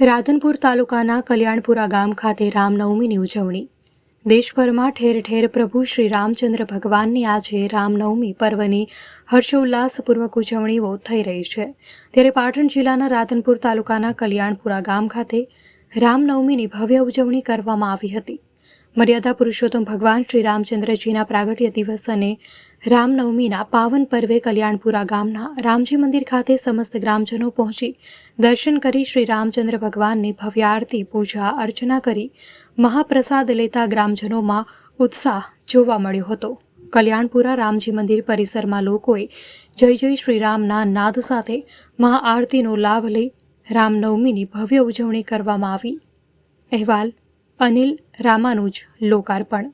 રાધનપુર તાલુકાના કલ્યાણપુરા ગામ ખાતે રામનવમીની ઉજવણી. દેશભરમાં ઠેર ઠેર પ્રભુ શ્રી રામચંદ્ર ભગવાનની આજે રામનવમી પર્વની હર્ષોલ્લાસપૂર્વક ઉજવણીઓ થઈ રહી છે. ત્યારે પાટણ જિલ્લાના રાધનપુર તાલુકાના કલ્યાણપુરા ગામ ખાતે રામનવમીની ભવ્ય ઉજવણી કરવામાં આવી હતી. મર્યાદા પુરુષોત્તમ ભગવાન શ્રી રામચંદ્રજીના પ્રાગટ્ય દિવસ અને રામનવમીના પાવન પર્વે કલ્યાણપુરા ગામના રામજી મંદિર ખાતે સમસ્ત ગ્રામજનો પહોંચી દર્શન કરી શ્રી રામચંદ્ર ભગવાનની ભવ્ય આરતી, પૂજા, અર્ચના કરી મહાપ્રસાદ લેતા ગ્રામજનોમાં ઉત્સાહ જોવા મળ્યો હતો. કલ્યાણપુરા રામજી મંદિર પરિસરમાં લોકોએ જય જય શ્રીરામના નાદ સાથે મહાઆરતીનો લાભ લઈ રામનવમીની ભવ્ય ઉજવણી કરવામાં આવી. અહેવાલ અનિલ રામાનુજ લોકાર્પણ.